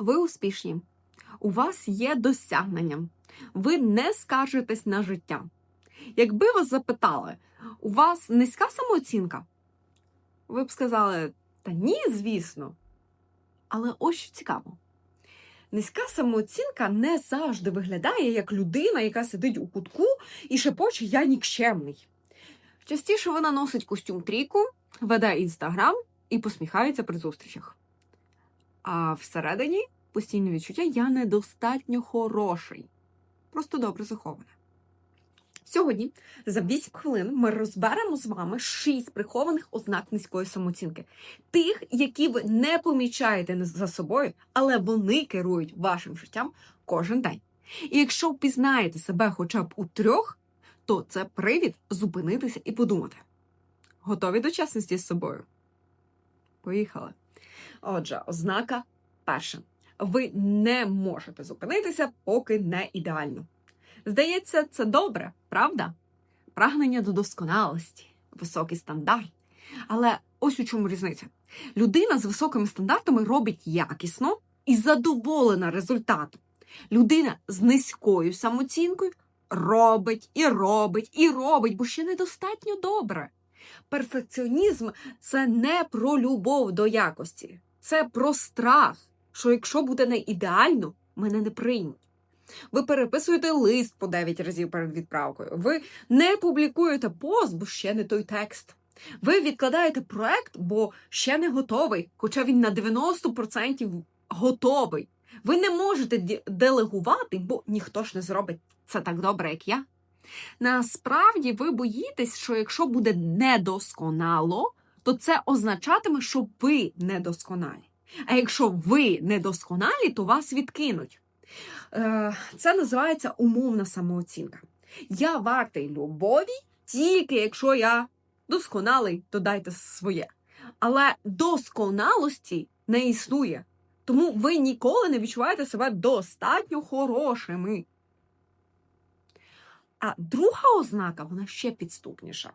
Ви успішні, у вас є досягнення, ви не скаржитесь на життя. Якби вас запитали, у вас низька самооцінка, ви б сказали, та ні, звісно. Але ось що цікаво. Низька самооцінка не завжди виглядає як людина, яка сидить у кутку і шепоче я нікчемний. Частіше вона носить костюм трійку, веде інстаграм і посміхається при зустрічах. А всередині постійне відчуття я недостатньо хороший, просто добре заховане. Сьогодні за 8 хвилин ми розберемо з вами 6 прихованих ознак низької самооцінки, тих, які ви не помічаєте за собою, але вони керують вашим життям кожен день. І якщо впізнаєте себе хоча б у трьох, то це привід зупинитися і подумати. Готові до чесності з собою? Поїхали. Отже, ознака перша. Ви не можете зупинитися, поки не ідеально. Здається, це добре, правда? Прагнення до досконалості, високий стандарт. Але ось у чому різниця. Людина з високими стандартами робить якісно і задоволена результатом. Людина з низькою самооцінкою робить і робить і робить, бо ще недостатньо добре. Перфекціонізм це не про любов до якості, це про страх, що якщо буде не ідеально, мене не приймуть. Ви переписуєте лист по 9 разів перед відправкою. Ви не публікуєте пост, бо ще не той текст. Ви відкладаєте проект, бо ще не готовий, хоча він на 90% готовий. Ви не можете делегувати, бо ніхто ж не зробить це так добре, як я. Насправді ви боїтесь, що якщо буде недосконало, то це означатиме, що ви недосконалі. А якщо ви недосконалі, то вас відкинуть. Е, Це називається умовна самооцінка. Я вартий любові тільки якщо я досконалий, додайте своє. Але досконалості не існує. Тому ви ніколи не відчуваєте себе достатньо хорошими. А друга ознака, вона ще підступніша.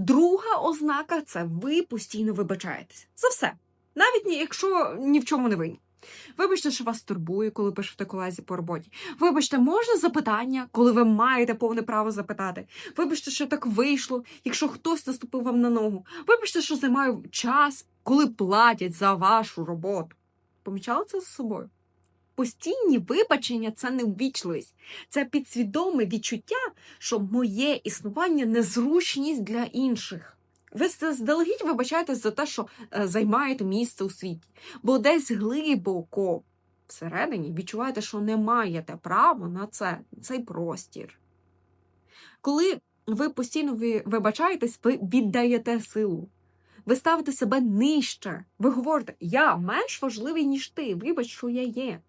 Друга ознака це ви постійно вибачаєтесь. За все. Навіть якщо ні в чому не винні. Вибачте, що вас турбує, коли пишете колезі по роботі. Вибачте, можна запитання, коли ви маєте повне право запитати. Вибачте, що так вийшло, якщо хтось наступив вам на ногу. Вибачте, що займаю час, коли платять за вашу роботу. Помічали це за собою? Постійні вибачення це не ввічливість, це підсвідоме відчуття, що моє існування незручність для інших. Ви заздалегідь вибачаєтесь за те, що е, займаєте місце у світі, бо десь глибоко всередині відчуваєте, що не маєте права на це, цей простір. Коли ви постійно вибачаєтесь, ви віддаєте силу. Ви ставите себе нижче. Ви говорите, я менш важливий, ніж ти. Вибач, що я є.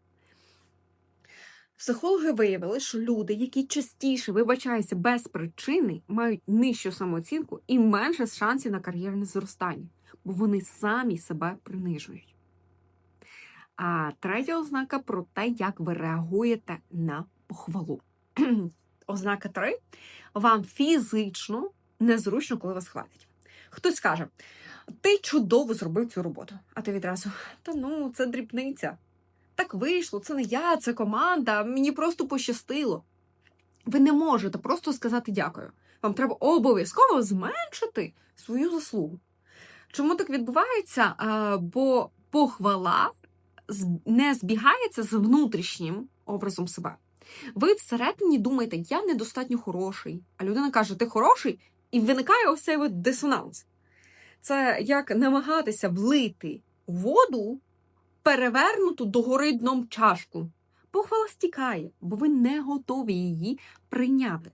Психологи виявили, що люди, які частіше вибачаються без причини, мають нижчу самооцінку і менше шансів на кар'єрне зростання, бо вони самі себе принижують. А третя ознака про те, як ви реагуєте на похвалу. Ознака 3. Вам фізично незручно, коли вас хвалять. Хтось каже, ти чудово зробив цю роботу. А ти відразу, та ну, це дрібниця. Так вийшло, це не я, це команда, мені просто пощастило. Ви не можете просто сказати дякую. Вам треба обов'язково зменшити свою заслугу. Чому так відбувається? Бо похвала не збігається з внутрішнім образом себе. Ви всередині думаєте, я недостатньо хороший, а людина каже, ти хороший, і виникає ось цей дисонанс. Це як намагатися влити воду перевернуту догори дном чашку. Похвала стікає, бо ви не готові її прийняти.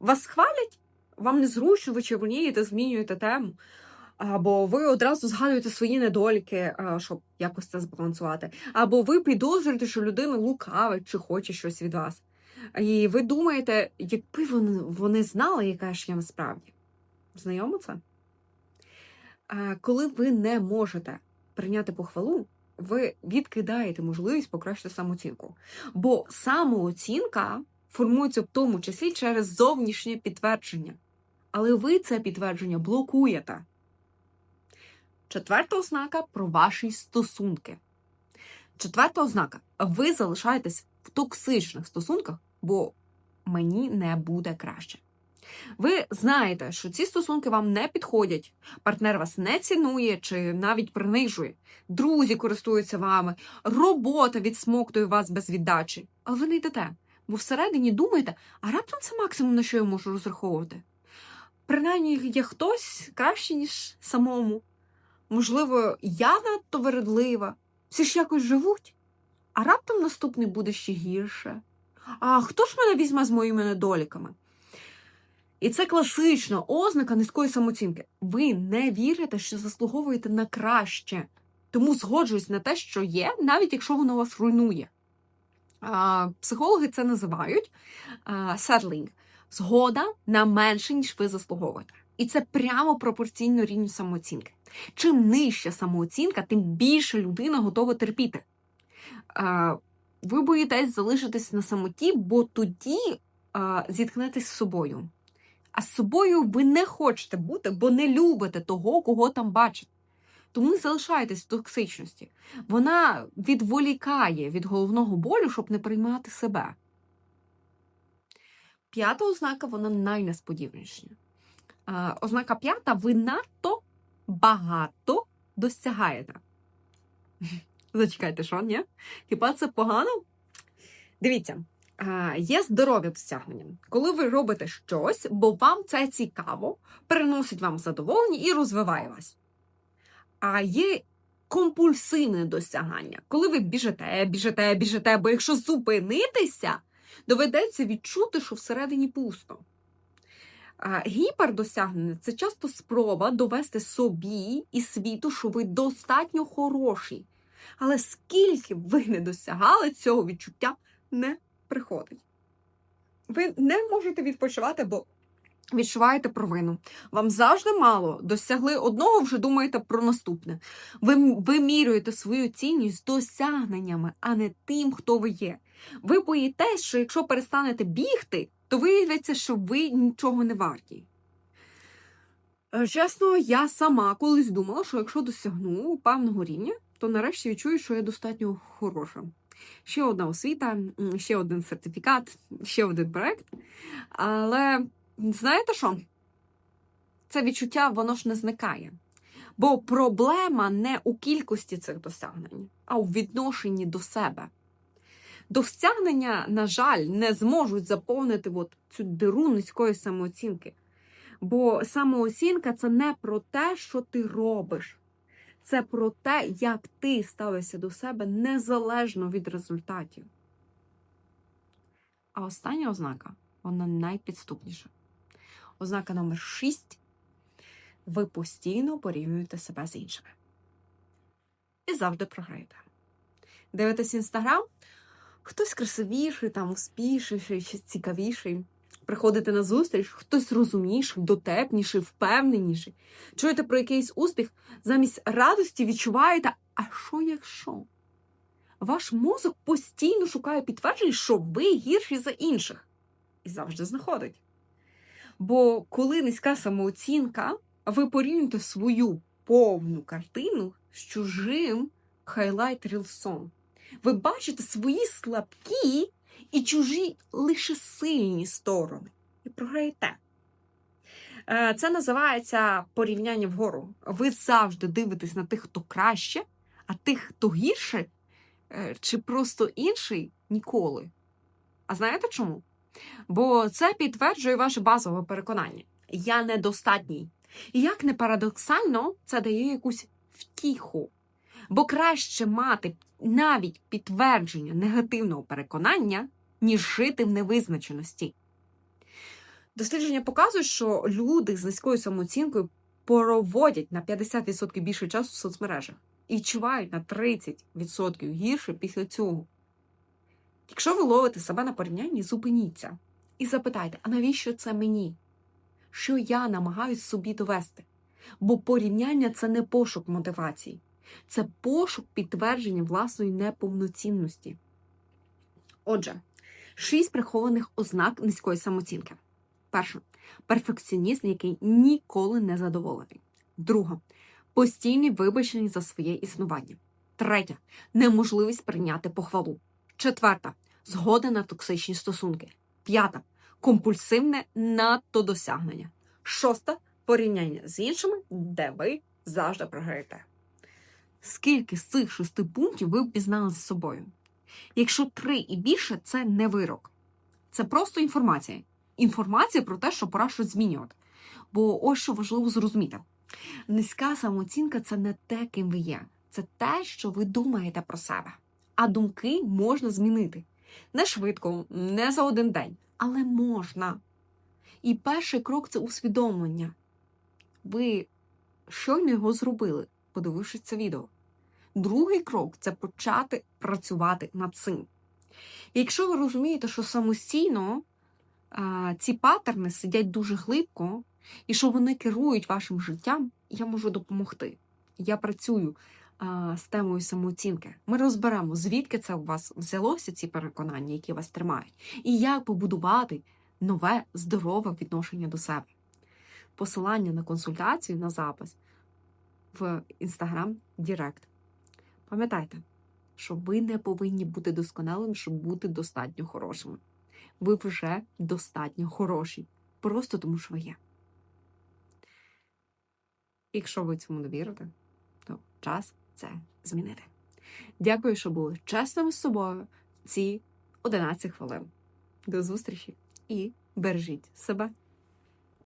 Вас хвалять, вам незручно, ви червонієте, змінюєте тему. Або ви одразу згадуєте свої недоліки, щоб якось це збалансувати. Або ви підозрюєте, що людина лукавить чи хоче щось від вас. І ви думаєте, якби вони, вони знали, яка ж я насправді. Знайомо це? Коли ви не можете прийняти похвалу, ви відкидаєте можливість покращити самооцінку. Бо самооцінка формується в тому числі через зовнішнє підтвердження. Але ви це підтвердження блокуєте. Четверта ознака про ваші стосунки. Четверта ознака: ви залишаєтесь в токсичних стосунках, бо мені не буде краще. Ви знаєте, що ці стосунки вам не підходять, партнер вас не цінує чи навіть принижує, друзі користуються вами, робота відсмоктує вас без віддачі. Але ви не йдете, бо всередині думаєте, а раптом це максимум, на що я можу розраховувати. Принаймні є хтось краще, ніж самому. Можливо, я надто вередлива, всі ж якось живуть, а раптом наступний буде ще гірше. А хто ж мене візьме з моїми недоліками? І це класична ознака низької самооцінки. Ви не вірите, що заслуговуєте на краще, тому згоджуюсь на те, що є, навіть якщо воно вас руйнує. А, Психологи це називають settling – згода на менше, ніж ви заслуговуєте. І це прямо пропорційно рівню самооцінки. Чим нижча самооцінка, тим більше людина готова терпіти. А, Ви боїтесь залишитись на самоті, бо тоді а, зіткнетесь з собою. А з собою ви не хочете бути, бо не любите того, кого там бачите. Тому не залишайтесь в токсичності. Вона відволікає від головного болю, щоб не приймати себе. П'ята ознака вона найнесподіваніша. Ознака п'ята ви надто багато досягаєте. Зачекайте, що, ні? Хіба це погано? Дивіться, є здорові досягнення. Коли ви робите щось, бо вам це цікаво, приносить вам задоволення і розвиває вас. А є компульсивне досягання, коли ви біжите, біжите, біжите, бо якщо зупинитися, доведеться відчути, що всередині пусто. Гіпердосягнення це часто спроба довести собі і світу, що ви достатньо хороші. Але скільки б ви не досягали, цього відчуття не приходить. Ви не можете відпочивати, бо відчуваєте провину. Вам завжди мало. Досягли одного, вже думаєте про наступне. Ви вимірюєте свою цінність досягненнями, а не тим, хто ви є. Ви боїтесь, що якщо перестанете бігти, то виявиться, що ви нічого не варті. Е, Чесно, я сама колись думала, що якщо досягну певного рівня, то нарешті відчую, що я достатньо хороша. Ще одна освіта, ще один сертифікат, ще один проект. Але знаєте що? Це відчуття воно ж не зникає. Бо проблема не у кількості цих досягнень, а у відношенні до себе. Досягнення, на жаль, не зможуть заповнити от цю диру низької самооцінки. Бо самооцінка це не про те, що ти робиш, це про те, як ти ставишся до себе незалежно від результатів. А остання ознака вона найпідступніша. Ознака номер 6. Ви постійно порівнюєте себе з іншими. І завжди програєте. Дивитесь інстаграм, хтось красивіший, там успішніший, цікавіший. Приходите на зустріч, хтось розумніший, дотепніший, впевненіший. Чуєте про якийсь успіх, замість радості відчуваєте, а що якщо? Ваш мозок постійно шукає підтвердження, що ви гірші за інших. І завжди знаходить. Бо коли низька самооцінка, ви порівнюєте свою повну картину з чужим хайлайт рілсом. Ви бачите свої слабкі і чужі лише сильні сторони. І програєте. Е, Це називається порівняння вгору. Ви завжди дивитесь на тих, хто краще, а тих, хто гірше, е, чи просто інший ніколи. А знаєте чому? Бо це підтверджує ваше базове переконання. Я недостатній. І як не парадоксально, це дає якусь втіху. Бо краще мати навіть підтвердження негативного переконання, ніж жити в невизначеності. Дослідження показують, що люди з низькою самооцінкою проводять на 50% більше часу в соцмережах і відчувають на 30% гірше після цього. Якщо ви ловите себе на порівнянні, зупиніться і запитайте, а навіщо це мені? Що я намагаюсь собі довести? Бо порівняння це не пошук мотивації, це пошук підтвердження власної неповноцінності. Отже, шість прихованих ознак низької самооцінки. Перше перфекціонізм, який ніколи не задоволений. Друге постійні вибачення за своє існування. Третя неможливість прийняти похвалу. Четверта згода на токсичні стосунки. П'ята компульсивне надто досягнення. Шоста порівняння з іншими, де ви завжди програєте. Скільки з цих шести пунктів ви впізнали з собою? Якщо три і більше, це не вирок. Це просто інформація. Інформація про те, що пора щось змінювати. Бо ось що важливо зрозуміти: низька самооцінка це не те, ким ви є, це те, що ви думаєте про себе. А думки можна змінити. Не швидко, не за один день, але можна. І перший крок це усвідомлення. Ви щойно його зробили, подивившись це відео. Другий крок це почати працювати над цим. Якщо ви розумієте, що самостійно а, ці паттерни сидять дуже глибко, і що вони керують вашим життям, я можу допомогти. Я працюю а, з темою самооцінки. Ми розберемо, звідки це у вас взялося, ці переконання, які вас тримають, і як побудувати нове здорове відношення до себе. Посилання на консультацію на запис в Instagram Директ. Пам'ятайте, що ви не повинні бути досконалим, щоб бути достатньо хорошими. Ви вже достатньо хороші, просто тому що ви є. Якщо ви цьому не вірите, то час це змінити. Дякую, що були чесними з собою ці 11 хвилин. До зустрічі і бережіть себе.